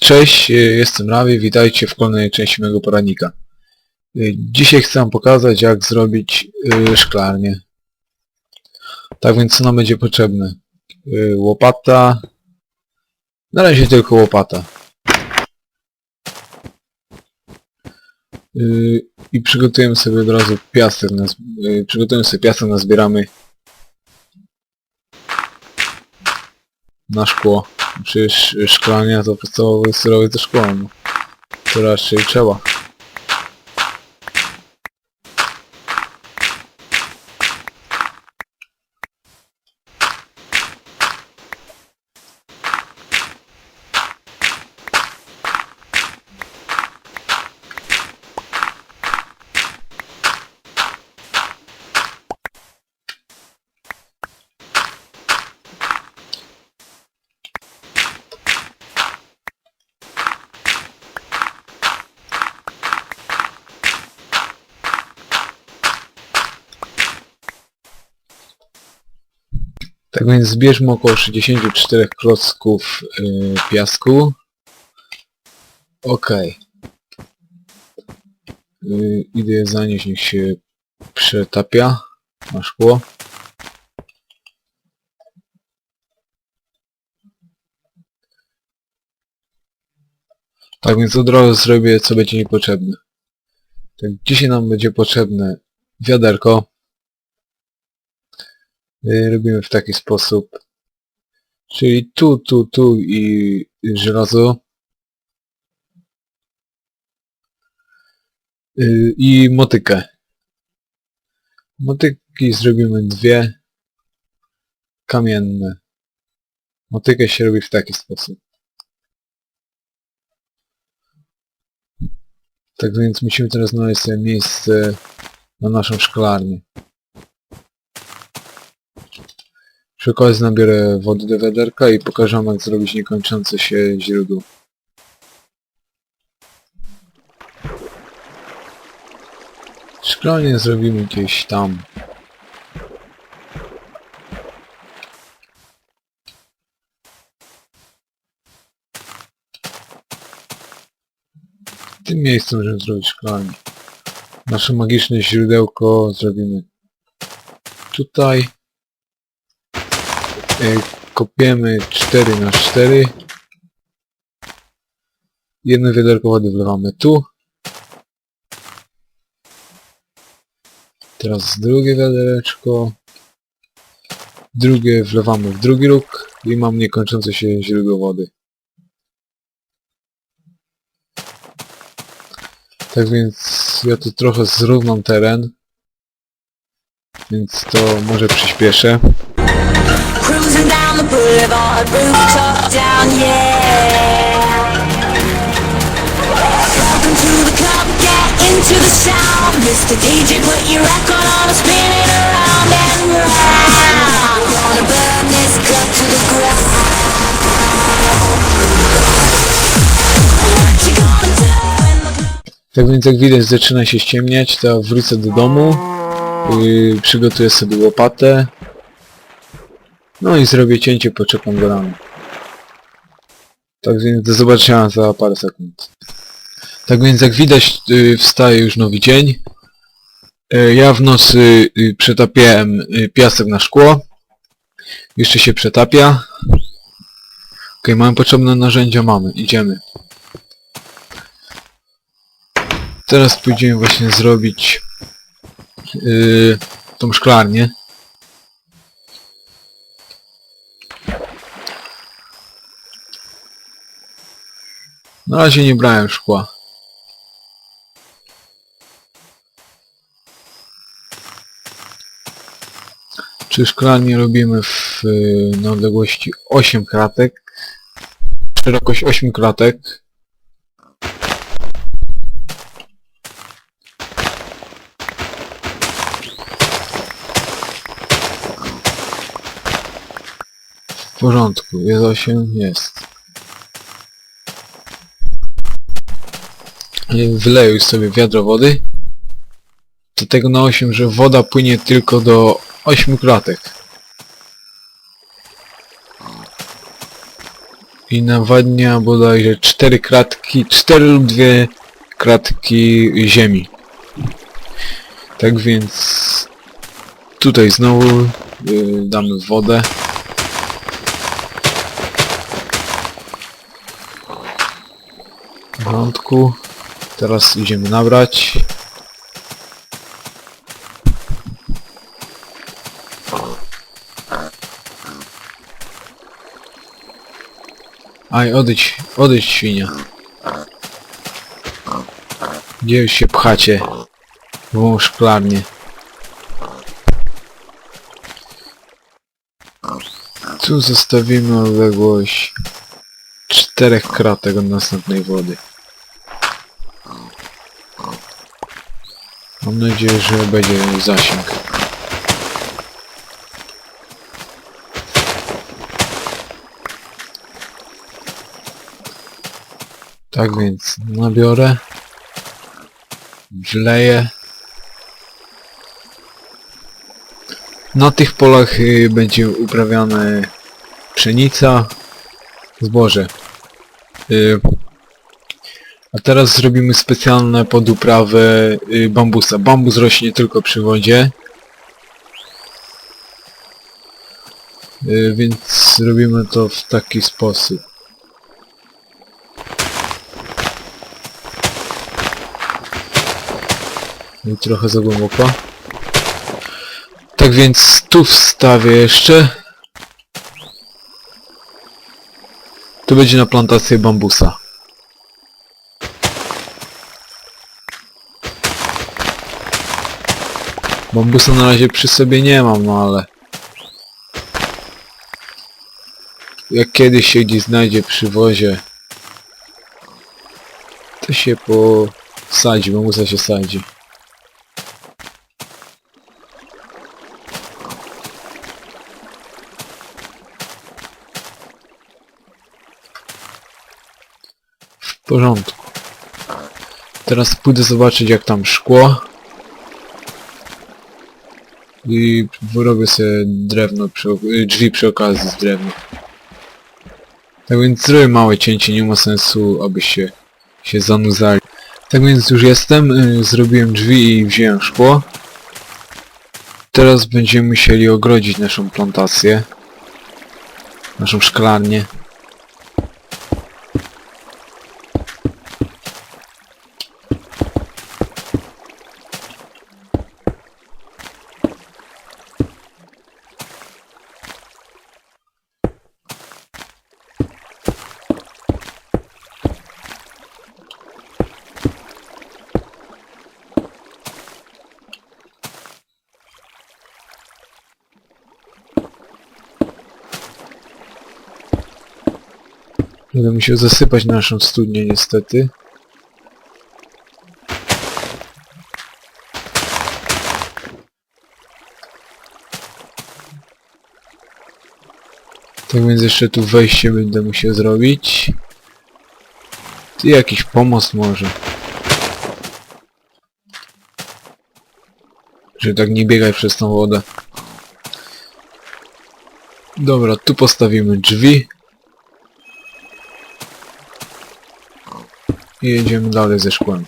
Cześć, y, jestem Rawi, witajcie w kolejnej części mojego poradnika. Y, Dzisiaj chcę wam pokazać jak zrobić y, szklarnię. Tak więc co nam będzie potrzebne? Łopata. Na razie tylko łopata. I przygotujemy sobie od razu piasek, przygotujemy sobie piasek, nazbieramy na szkło. Przecież szklania to podstawowy surowiec do szkła, no. To raczej trzeba. Tak więc zbierzmy około 64 klocków yy, piasku. Okej. Yy, idę zanieść, niech się przetapia na szkło. Tak więc od razu zrobię co będzie mi potrzebne. Tak, dzisiaj nam będzie potrzebne wiaderko. Y, robimy w taki sposób. Czyli tu, tu, tu i żelazo. Y, I motykę. Motyki zrobimy dwie. Kamienne. Motykę się robi w taki sposób. Tak więc musimy teraz znaleźć sobie miejsce na naszą szklarnię. Przy okazji nabiorę wody do wiaderka i pokażę wam jak zrobić niekończące się źródło. Szklanie zrobimy gdzieś tam. Tym miejscu możemy zrobić szklanie. Nasze magiczne źródełko zrobimy tutaj. E, kopiemy 4 na 4 jedno wiaderko wody wlewamy tu. Teraz drugie wiadereczko. Drugie wlewamy w drugi róg i mam niekończące się źródło wody. Tak więc ja tu trochę zrównam teren więc to może przyspieszę rooftop down, yeah. Welcome to the club, get into the sound. Mr. DJ, put your record on spin it around and round. Gonna burn this club to the ground. Tak więc jak widać zaczyna się ściemniać, to wrócę do domu, yy, przygotuję sobie łopatę, no i zrobię cięcie, poczekam do rana. Tak więc do zobaczenia za parę sekund. Tak więc jak widać yy, wstaje już nowy dzień. Yy, ja w nocy yy, przetapiałem piasek na szkło. Jeszcze się przetapia. Okej, mamy potrzebne narzędzia, mamy, idziemy. Teraz pójdziemy właśnie zrobić yy, tą szklarnię. Na razie nie brałem szkła. Czy szklarnię robimy w, yy, na odległości 8 kratek. Szerokość 8 kratek. W porządku, jest 8? Jest. Wyleję sobie wiadro wody. Do tego na 8, że woda płynie tylko do 8 kratek. i nawadnia bodajże cztery kratki, cztery lub dwie kratki ziemi. Tak więc tutaj znowu y, damy wodę. W porządku. Teraz idziemy nabrać. Aj, odejdź, odejdź świnia. Gdzie się pchacie? W szklarnię. Tu zostawimy odległość czterech kratek od następnej wody. Mam nadzieję, że będzie zasięg. Tak więc nabiorę. Wleję. Na tych polach y, będzie uprawiane pszenica, zboże. A teraz zrobimy specjalne poduprawę y, bambusa. Bambus rośnie tylko przy wodzie. Y, więc robimy to w taki sposób. I trochę za głęboko. Tak więc tu wstawię jeszcze. Tu będzie na plantację bambusa. Bambusa na razie przy sobie nie mam, no ale... Jak kiedyś się gdzieś znajdzie przy wozie, to się posadzi, bambusa się sadzi. W porządku. Teraz pójdę zobaczyć jak tam szkło. I wyrobię sobie drewno, przy, y, drzwi przy okazji z drewna. Tak więc zrobię małe cięcie, nie ma sensu, aby się, się zanudzali. Tak więc już jestem, y, zrobiłem drzwi i wziąłem szkło. Teraz będziemy musieli ogrodzić naszą plantację. Naszą szklarnię. Będę musiał zasypać naszą studnię niestety. Tak więc jeszcze tu wejście będę musiał zrobić. Ty jakiś pomost może. Że tak nie biegaj przez tą wodę. Dobra, tu postawimy drzwi. I jedziemy dalej ze szkłem.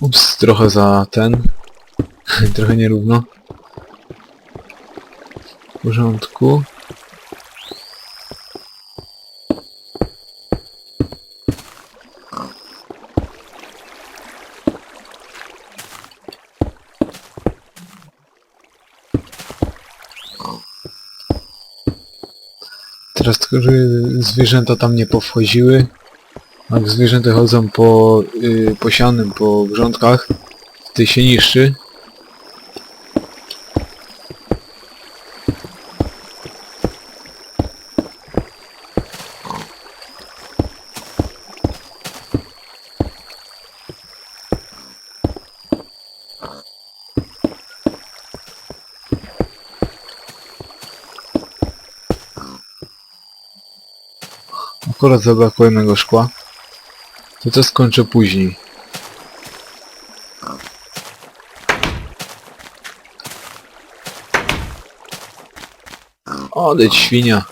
Ups, trochę za ten. trochę nierówno. W porządku. Teraz zwierzęta tam nie powchodziły. Jak zwierzęta chodzą po y, posianym, po grządkach, ty się niszczy. Akurat zabrakło jednego szkła. To to skończę później. Odejdź świnia.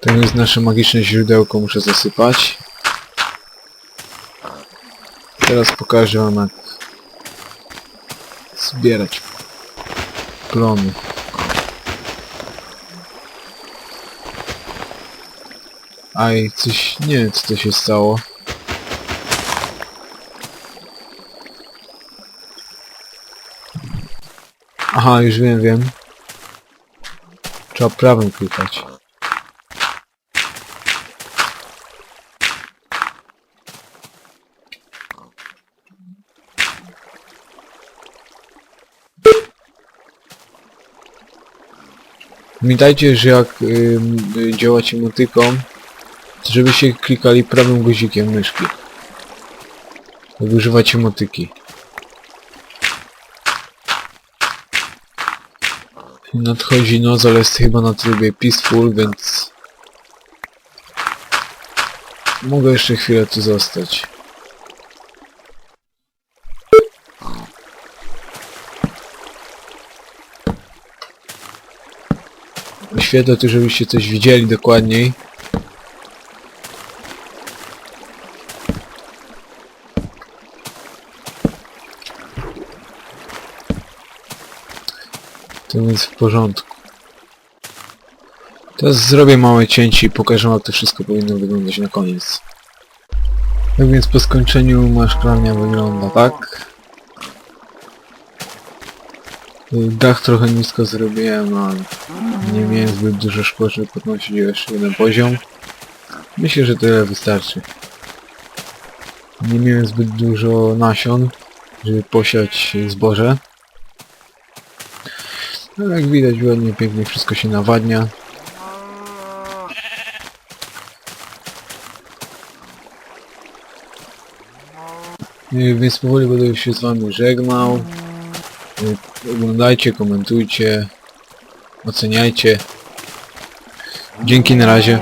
To jest nasze magiczne źródełko, muszę zasypać. Teraz pokażę wam jak zbierać plony. Aj, coś... nie wiem co to się stało. Aha, już wiem, wiem. Trzeba prawym klikać. Pamiętajcie, że jak ym, y, działacie żebyście klikali prawym guzikiem myszki. Jak używacie motyki. Nadchodzi noc, ale jest chyba na trybie peaceful, więc... Mogę jeszcze chwilę tu zostać. Oświetlę tu, żebyście coś widzieli dokładniej. To jest w porządku. Teraz zrobię małe cięcie i pokażę jak to wszystko powinno wyglądać na koniec. Tak więc po skończeniu ma szklarnia wygląda tak. Dach trochę nisko zrobiłem, ale nie miałem zbyt dużo szkła, żeby podnosić jeszcze jeden poziom. Myślę, że tyle wystarczy. Nie miałem zbyt dużo nasion, żeby posiać zboże. Ale jak widać ładnie, pięknie wszystko się nawadnia. Yy, Więc powoli będę się z wami żegnał. Oglądajcie, komentujcie, oceniajcie. Dzięki na razie.